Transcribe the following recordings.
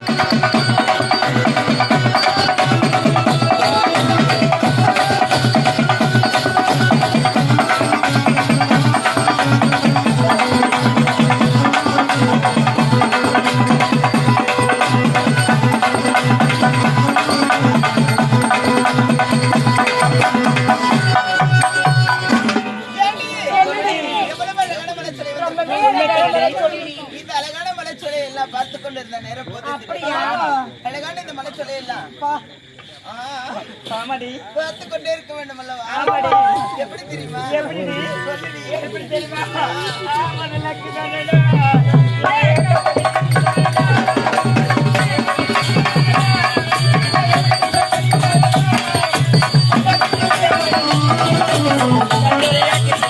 எவ்வளவு பார்த்து கொண்டே இருக்க வேண்டும் அல்லவா எப்படி தெரியுமா? சொல்லுடி. எப்படி தெரியுமா? எட்டடவர்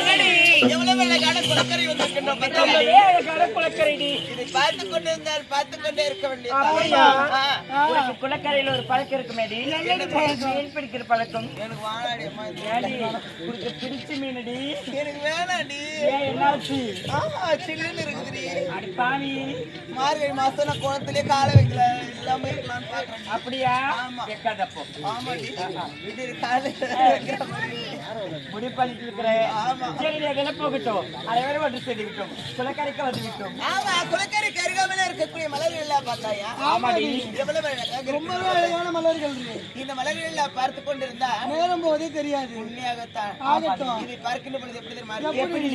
already. எவ்வளவு அழகான குளக்கரை வந்திருக்கின்றோம் பார்த்து கொண்டு பார்த்து கொண்டே இருக்க வேண்டியது குளக்கரையில ஒரு பழக்கம் இருக்குமேடி மீன் பிடிக்கிற பழக்கம். எனக்கு வாழாடி உனக்கு பிடிச்ச மீனடி. எனக்கு வேணாடி. என்னாச்சு? சில்லுன்னு இருக்குதுடி. அடி மார்கழி மாசம் நான் குளத்திலே காலை வைக்கல. இல்லாம இருக்கலாம்னு அப்படியா? கேட்காதப்போ இது காலை முடிப்பாளிட்டு இருக்கிறேன் சரி போகட்டும் அனைவரும் ஒன்று செய்து விட்டோம் குளக்கரைக்கு வந்து விட்டோம் ஆமா குளக்கரை கருகாமல இருக்கக்கூடிய மலர்கள் எல்லாம் பார்த்தாயா? ஆமாடி எவ்வளவு அழகாக ரொம்ப இருக்கு. அழகான மலர்கள் இருக்கு. இந்த மலர்கள் எல்லாம் பார்த்து கொண்டிருந்தா நேரம் போதே தெரியாது. உண்மையாகத்தான். ஆகட்டும். இதை பார்க்கின்ற பொழுது எப்படி தெரியுமா? எப்படி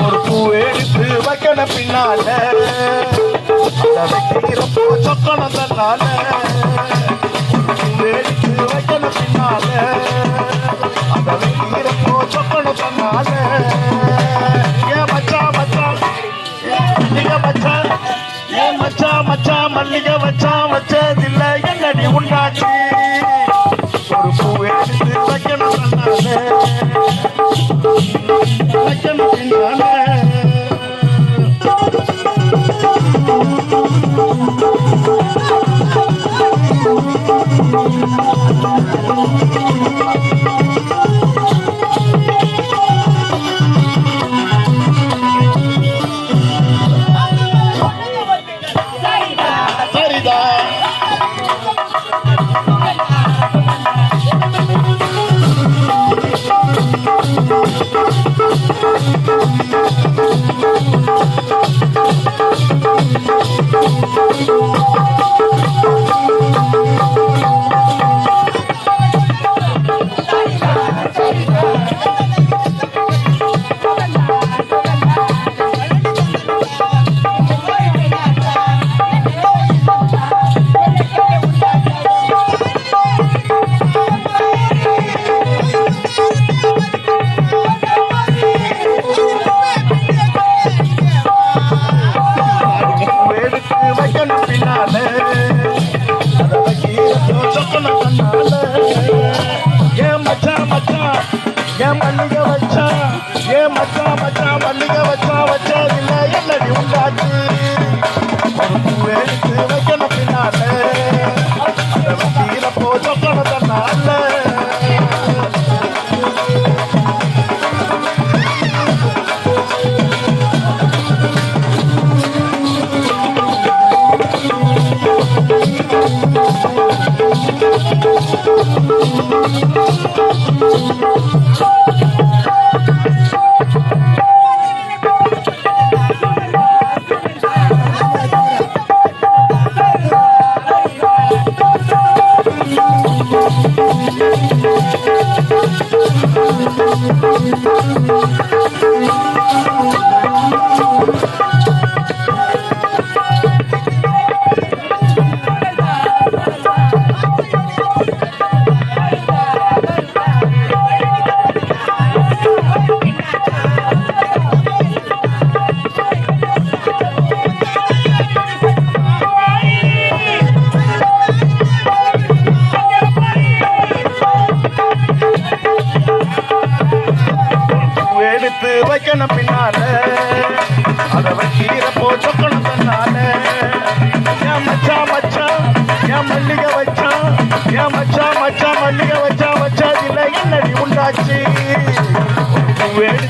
ஒரு பூ எடுத்து வைக்கண பின்னால. அதை வைக்கிறப்போ சொக்கணம் தன்னால ஒரு பூ எடுத்து வைக்கண பின்னால அதை வைக்கிறப்போ சொக்கணம் தன்னால ஏன் மச்சா மச்சா மல்லிகை மச்சான் ஏன் மச்சா மச்சா மல்லிகை வச்சான் வச்சதில்ல என்னடி உண்டாச்சு ஒரு பூ எடுத்து வைக்கணும் தன்னால வைக்கணும் பின்னால வச்சா? ஏ மச்சா மச்சா மல்லிகை வச்சா வச்சா? வச்சதில்ல என்னடி உண்டாச்சு. வைக்கணும் பின்னால. அதை வைக்கிறப்போ சொக்கணும் தன்னால. ஏன் மச்சா மச்சா? ஏன் மல்லிக வச்சா? ஏன் மச்சா மச்சா? மல்லிக வச்சா வச்சா? இல்லை என்னடி உண்டாச்சு? வேடு